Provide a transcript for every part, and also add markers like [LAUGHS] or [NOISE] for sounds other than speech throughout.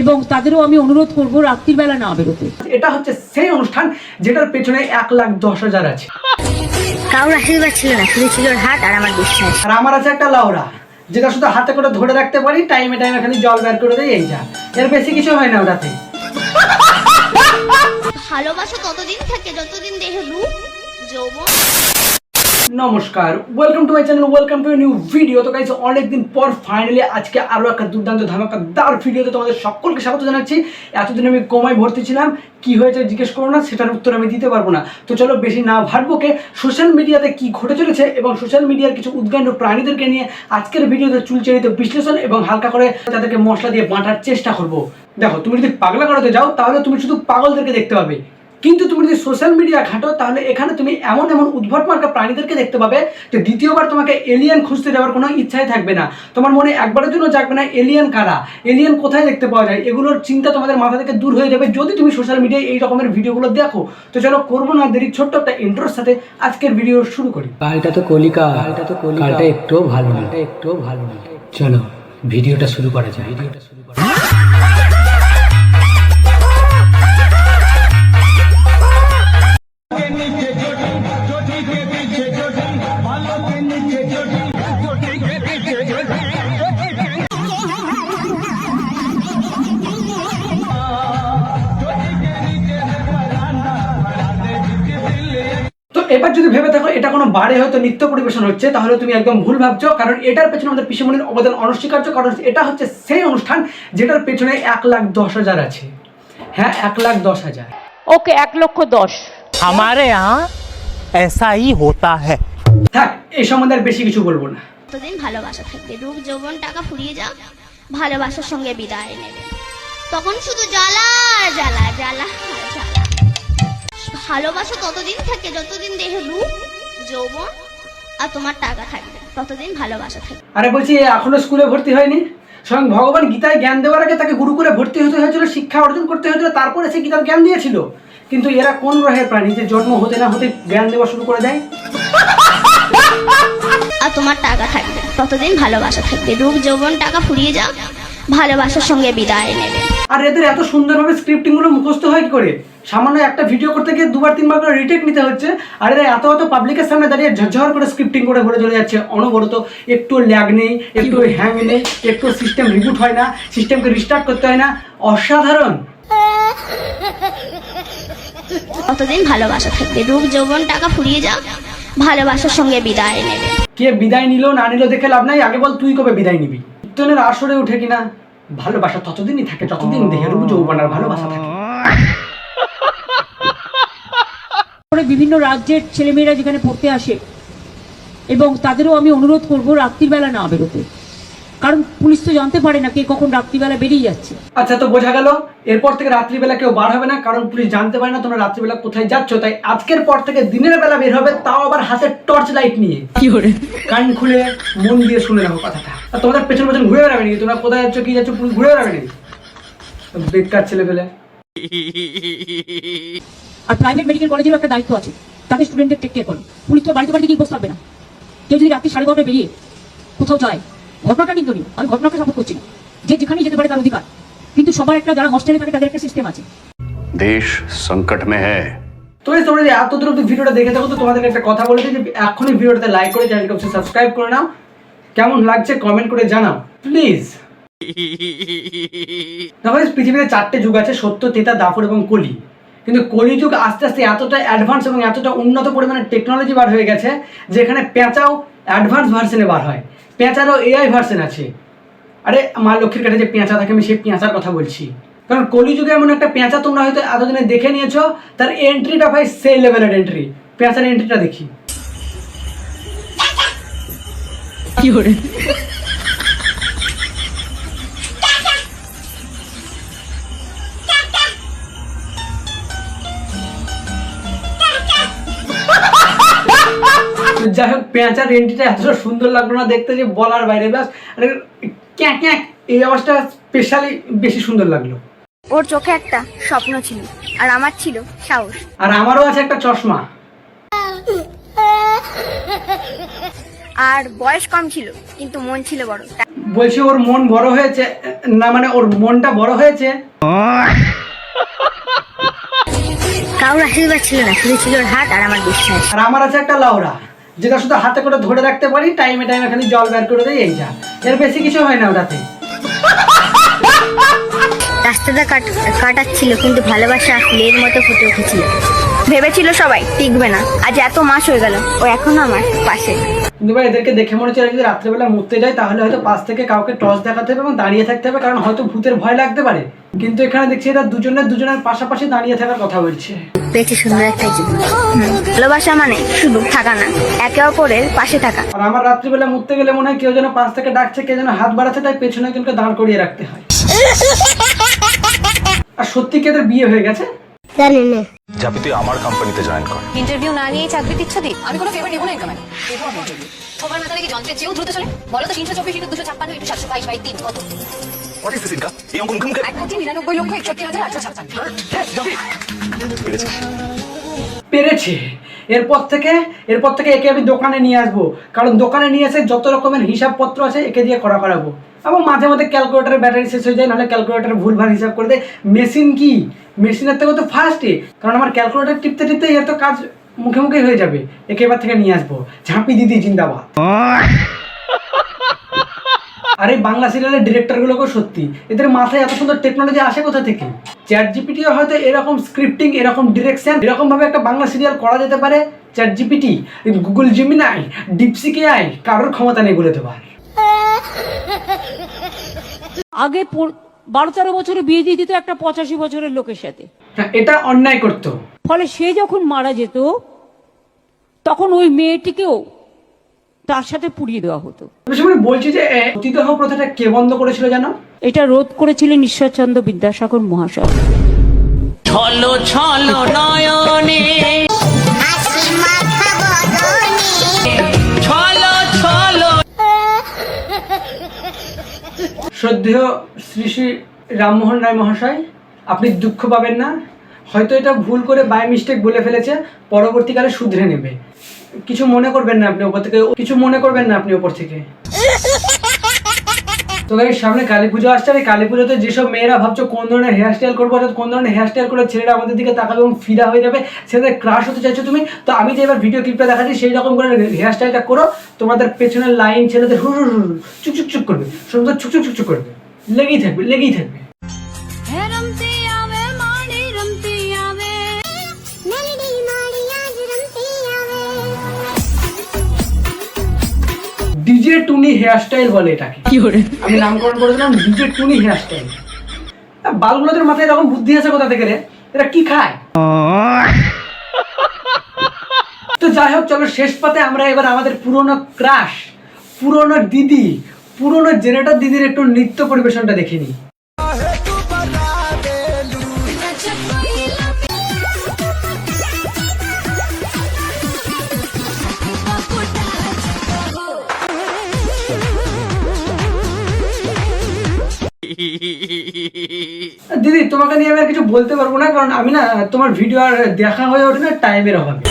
এবং তাদেরও আমি অনুরোধ করব রাত্রিবেলা না বেরোতে। এটা হচ্ছে সেই অনুষ্ঠান যেটার পেছনে এক লাখ দশ হাজার আছে। কারোর আশীর্বাদ ছিল না শুধু ছিল হাত আর আমার বিশ্বাস। আর আমার আছে একটা লাউরা যেটা শুধু হাতে করে ধরে রাখতে পারি টাইমে টাইমে খালি জল বের করে দেয় এই যা। এর বেশি কিছু হয় না ওটাতে। ভালোবাসা ততদিন থাকে? যতদিন দেহে রূপ যৌবন। নমস্কার welcome to my channel welcome to new video তো গাইজ অনেকদিন পর ফাইনালি আজকে আরও একটা দুর্দান্ত ধামাকাদার ভিডিওতে তোমাদের সকলকে স্বাগত জানাচ্ছি। এতদিন আমি কোমায় ভর্তি ছিলাম, কি হয়েছে জিজ্ঞেস করো না, সেটার উত্তর আমি দিতে পারব না। তো চলো বেশি না ভাটবোকে সোশ্যাল মিডিয়াতে কি ঘটে চলেছে এবং সোশ্যাল মিডিয়ার কিছু উদ্গান্য প্রাণীদেরকে নিয়ে আজকের ভিডিওতে চুলচেরিত বিশ্লেষণ এবং হালকা করে তাদেরকে মশলা দিয়ে বাঁটার চেষ্টা করব। দেখো, তুমি যদি পাগলা করাতে যাও, তাহলে তুমি শুধু পাগলদেরকে দেখতে পাবে। কিন্তু তুমি যদি সোশ্যাল মিডিয়া ঘাঁটো তাহলে এখানে তুমি এমন এমন উদ্ভট মার্কা প্রাণীদেরকে দেখতে পাবে যে দ্বিতীয়বার তোমাকে এলিয়েন খুঁজতে যাওয়ার কোনো ইচ্ছাই থাকবে না। তোমার মনে একবারের জন্য জাগবে না এলিয়েন কারা? এলিয়েন কোথায় দেখতে পাওয়া যায়? এগুলোর চিন্তা তোমাদের মাথা থেকে দূর হয়ে যাবে যদি তুমি সোশ্যাল মিডিয়ায় এই রকমের ভিডিওগুলো দেখো। তো চলো করব না দেরি ছোট্ট একটা ইন্ট্রোর সাথে আজকের ভিডিও শুরু করি। কালটা তো কলিকা। কালটা তো কলিকা। একটুও ভালো না একটুও ভালো না চলো ভিডিওটা শুরু করা যায় ভিডিওটা শুরু করা এখানে হয়তো নৃত্য পরিবেশন হচ্ছে তাহলে তুমি একদম ভুল ভাবছ কারণ এটার পেছনে আমাদের পিসিমণির অবদান অনস্বীকার্য কারণ এটা হচ্ছে সেই অনুষ্ঠান যেটার পেছনে এক লাখ দশ হাজার আছে। হ্যাঁ এক লাখ দশ হাজার। ওকে এক লক্ষ দশ। আমারে এসাই হোতা হ্যাঁ এই সম্বন্ধে আর বেশি কিছু বলব না। ভালোবাসা থাকবে। রূপ যৌবন টাকা ফুরিয়ে ভালোবাসার সঙ্গে বিদায় নেবে। তখন শুধু জ্বালা জ্বালা জ্বালা। ভালোবাসা ততদিন থাকে যতদিন দেহে রূপ যৌবন আর তোমার টাকা থাকবে। ততদিন ভালোবাসা থাকবে। আরে বলছি এখনও স্কুলে ভর্তি হয়নি? স্বয়ং ভগবান গীতায় জ্ঞান দেওয়ার আগে তাকে গুরুকুলে ভর্তি হতে হয়েছিল শিক্ষা অর্জন করতে হয়েছিল তারপরে সে গীতার জ্ঞান দিয়েছিল। কিন্তু এরা কোন গ্রহের প্রাণী যে জন্ম হতে না হতে জ্ঞান দেওয়া শুরু করে দেয়? আর তোমার টাকা থাকবে। ততদিন ভালোবাসা থাকবে। রূপ যৌবন টাকা ফুরিয়ে যাও ভালোবাসার সঙ্গে বিদায় নেবে। আর এদের এত সুন্দরভাবে স্ক্রিপ্টিংগুলো মুখস্থ হয় কি করে? সামান্য একটা ভিডিও করতে গিয়ে দুবার তিনবার করে রিটেক নিতে হচ্ছে। আর এরা এত এত পাবলিকের সামনে দাঁড়িয়ে ঝরঝর করে স্ক্রিপ্টিং করে বলে চলে যাচ্ছে অনবরত। একটু ল্যাগ নেই একটু হ্যাং নেই একটু সিস্টেম রিবুট হয় না সিস্টেমকে রিস্টার্ট করতে হয় না। অসাধারণ! ততদিন ভালোবাসা থাকবে? রূপ যৌবন টাকা ফুরিয়ে যাও ভালোবাসার সঙ্গে বিদায় নেবে। কে বিদায় নিল না নিল দেখে লাভ নাই। আগে বল তুই কবে বিদায় নিবি? কীর্তনের আসরে উঠে কিনা? ভালোবাসা ততদিনই থাকে ততদিন দেহের যৌবন আর ভালোবাসা থাকে। করে বিভিন্ন রাজ্যের ছেলেমেয়েরা যেখানে পড়তে আসে। এবং তাদেরও আমি অনুরোধ করব রাত্রিবেলা না বেরোতে। কারণ পুলিশ তো জানতে পারে না কে কখন রাত্রিবেলা বেরিয়ে যাচ্ছে। আচ্ছা তো বোঝা গেল এরপর থেকে রাত্রিবেলা কেউ বার হবে না কারণ পুলিশ জানতে পারে না তোমরা রাত্রিবেলা কোথায় যাচ্ছ। তাই আজকের পর থেকে দিনের বেলা বের হবে তাও আবার হাতে টর্চ লাইট নিয়ে। কি করে? কান খুলে মন দিয়ে শুনে রাখো কথাটা। আর তোমাদের পেছন পেছন ঘুরে বেড়াবে নাকি? তোমরা কোথায় যাচ্ছ কি যাচ্ছ পুলিশ ঘুরে বেড়াবে নাকি? বেকার ছেলে পেলে আর প্রাইভেট মেডিকেল কলেজেরও একটা দায়িত্ব আছে। তাদের স্টুডেন্টদের টেক কেয়ার করো। পুলিশ তো বাড়িতে বাড়িতে গিয়ে বসতে পারবে না। কেউ যদি রাত্রি সাড়ে বারোটা বেরিয়ে কোথাও যায় ঘটনাটা নিন্দনীয়। আমি ঘটনাকে সাপোর্ট করছি না। যে যেখানে যেতে পারে তার অধিকার। কিন্তু সবার একটা যারা হস্টেলে থাকে তাদের একটা সিস্টেম আছে। দেশ সংকট মে হ্যায়। তো এই তোমরা এত দূর অব্দি ভিডিওটা দেখে থাকো তো তোমাদের একটা কথা বলে যে এখনই ভিডিওটাতে লাইক করে চ্যানেলকে অবশ্যই সাবস্ক্রাইব করে নাও। কেমন লাগছে কমেন্ট করে জানাও। প্লিজ দেখো [LAUGHS] পৃথিবীতে চারটে যুগ আছে সত্য তেতা দাফর এবং কলি। কিন্তু কলিযুগ আস্তে আস্তে এতটা অ্যাডভান্স এবং এতটা উন্নত পরিমাণে টেকনোলজি বার হয়ে গেছে, যেখানে পেঁচাও অ্যাডভান্স ভার্সনে বার হয়। পেঁচারও এআই ভার্সন আছে। আরে, মা লক্ষ্মীর কাছে যে পেঁচা থাকে, আমি সেই পেঁচার কথা বলছি। কারণ কলিযুগে এমন একটা পেঁচা তোমরা হয়তো এতদিনে দেখে নিয়েছো, তার এন্ট্রিটা ভাই সেই লেভেলের এন্ট্রি পেঁচার এন্ট্রিটা দেখি। কি যাই হোক পেঁচার এন্ট্রিটা এত সুন্দর লাগল না দেখতে যে বলার বাইরে ব্যাস। ক্যাঁ ক্যাঁ এই আওয়াজটা স্পেশালি বেশি সুন্দর লাগল। ওর চোখে একটা স্বপ্ন ছিল আর আমার ছিল সাহস। আর আমারও আছে একটা চশমা। আর বয়স কম ছিল কিন্তু মন ছিল বড়। বলছি ওর মন বড় হয়েছে না মানে ওর মনটা বড় হয়েছে? কারোর আশীর্বাদ ছিল না শুধু ছিল ওর হাত আর আমার বিশ্বাস। আর আমার আছে একটা লাউরা। যেটা শুধু হাতে করে ধরে রাখতে পারি টাইমে টাইমে খালি জল বের করে দেয় এই যা। এর বেশি কিছু হয় না ওটাতে। রাস্তাটা কাট কাটাচ্ছিল, কিন্তু ভালোবাসা ফুলের মতো ফুটে উঠেছিল। ভেবেছিল সবাই টিকবে না। আজ এত মাস হয়ে গেল ও এখনও আমার পাশে। কিন্তু ভাই এদেরকে দেখে মনে হচ্ছে যদি রাত্রেবেলা মরতে যায় তাহলে হয়তো পাশ থেকে কাউকে টর্চ দেখাতে হবে এবং দাঁড়িয়ে থাকতে হবে কারণ হয়তো ভূতের ভয় লাগতে পারে। কিন্তু এখানে দেখছি এরা দুজনের দুজনের পাশাপাশি দাঁড়িয়ে থাকার কথা বলছে। পেয়েছি সুন্দর একটা জীবন। ভালোবাসা মানে শুধু থাকা না একে অপরের পাশে থাকা। আর আমার রাত্রিবেলা মরতে গেলে মনে হয় কেউ যেন পাশ থেকে ডাকছে কেউ যেন হাত বাড়াচ্ছে তাই পেছনে একজনকে দাঁড় করিয়ে রাখতে হয়। আর সত্যি কি এদের বিয়ে হয়ে গেছে? জানি না। যাবি তুই আমার কোম্পানিতে জয়েন কর। ইন্টারভিউ না নিয়ে চাকরি ইচ্ছা দি আমি কোনো ফেভার নেব না ইনকামে তোমার মাথা নাকি যন্ত্রের চেয়েও দ্রুত চলে। বলো তো তিনশো চব্বিশ ইন্টু দুশো ছাপ্পান্ন ইন্টু সাতশো বাইশ বাই তিন কত? হোয়াট ইজ দিস ইনকাম এই অঙ্ক ইনকাম এক কোটি নিরানব্বই লক্ষ একষট্টি হাজার আটশো ছাপ্পান্ন। পেরেছি। এরপর থেকে এরপর থেকে একে আমি দোকানে নিয়ে আসব। কারণ দোকানে নিয়ে এসে যত রকমের হিসাবপত্র আছে, একে দিয়ে করা করাবো। এবং মাঝে মাঝে ক্যালকুলেটারের ব্যাটারি শেষ হয়ে যায়, নাহলে ক্যালকুলেটার ভুলভাল হিসাব করে দেয়। মেশিন কি? মেশিনের থেকে তো ফার্স্টে কারণ আমার ক্যালকুলেটার টিপতে টিপতে এর তো কাজ মুখে মুখে হয়ে যাবে। একেবার থেকে নিয়ে আসব। ঝাঁপি দিদি, জিন্দাবাদ। আর এই বাংলা সিরিয়ালের ডিরেক্টরগুলোকেও সত্যি। এদের মাথায় এত সুন্দর টেকনোলজি আসে কোথা থেকে? চ্যাট জিপিটিও হয়তো এরকম স্ক্রিপ্টিং এরকম ডিরেকশন এরকমভাবে একটা বাংলা সিরিয়াল করা যেতে পারে চ্যাট জিপিটি গুগল জিমিনাই ডিপসিকে আই কারোর ক্ষমতা নেই বলে দেবার। আগে বারো তেরো বছরে বিয়ে দিয়ে দিত একটা পঁচাশি বছরের লোকের সাথে। হ্যাঁ, এটা অন্যায় করতো। ফলে সে যখন মারা যেত তখন ওই মেয়েটিকেও তার সাথে পুড়িয়ে দেওয়া হতো। আমি সময় বলছি যে এ, সতীদাহ প্রথাটা কে বন্ধ করেছিল জানো? এটা রোধ করেছিলেন ঈশ্বরচন্দ্র বিদ্যাসাগর মহাশয়। ছলো ছলো নয়নে। ছলো ছলো। শ্রদ্ধেয় শ্রী শ্রী রামমোহন রায় মহাশয় আপনি দুঃখ পাবেন না। হয়তো এটা ভুল করে বাই মিস্টেক বলে ফেলেছে পরবর্তীকালে শুধরে নেবে। কিছু মনে করবেন না আপনি ওপর থেকে, কিছু মনে করবেন না আপনি ওপর থেকে। তো গাইস সামনে কালী পুজো আসছে, আর কালী পুজোতে যেসব মেয়েরা ভাবছ কোন ধরনের হেয়ার স্টাইল করব, অর্থাৎ কোন ধরনের হেয়ার স্টাইল করে ছেলেরা আমাদের দিকে তাকাবে এবং ফিদা হয়ে যাবে সেদের ক্রাশ হতে চাইছো তুমি, তো আমি যে এবার ভিডিও ক্লিপটা দেখাচ্ছি, সেই রকম করে হেয়ার স্টাইলটা করো, তোমাদের পেছনের লাইন ছেলেদের হুর চুক চুক চুক করবে চুক চুক চুক চুক করবে লেগেই থাকবে লেগেই থাকবে ডিজে টুনি হেয়ার স্টাইল বলে এটাকে। কি করে আমি নামকরণ করেছিলাম ডিজে টুনি হেয়ার স্টাইল বালগুলোদের মাথায় এরকম বুদ্ধি আছে কোথা থেকে রে? এরা কি খায়? তো যাই হোক চলো শেষ পাতে আমরা এবার আমাদের পুরনো ক্রাশ পুরনো দিদি পুরনো জেনারেটর দিদির একটু নৃত্য পরিবেশনটা দেখে নিই। দিদি, তোমাকে নিয়ে আমি কিছু বলতে পারব না, কারণ আমি না, তোমার ভিডিও আর দেখা হয়ে ওঠে না টাইমের অভাবে।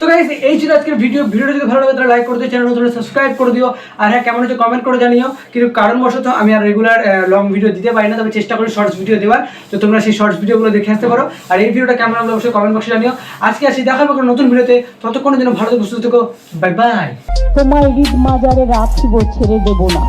তো গাইস এই ছিল আজকের ভিডিও ভিডিওটা যদি ভালো লাগে, তাহলে লাইক করে দিও চ্যানেল নতুন সাবস্ক্রাইব করে দিও। আর হ্যাঁ কেমন হচ্ছে কমেন্ট করে জানিও। কিন্তু কারণবশত আমি আর রেগুলার লং ভিডিও দিতে পারি না, তবে চেষ্টা করি শর্টস ভিডিও দেওয়ার। তো তোমরা সেই শর্টস ভিডিওগুলো দেখে আসতে পারো। আর এই ভিডিওটা কেমন লাগল অবশ্যই কমেন্ট বক্সে জানিও। আজকে আসি, দেখা হবে কোনো নতুন ভিডিওতে ততক্ষণের জন্য ভালো সুস্থ থেকো। বাই বাই তোমার ঈদ মাজারে রাখিব ছেড়ে দেব না।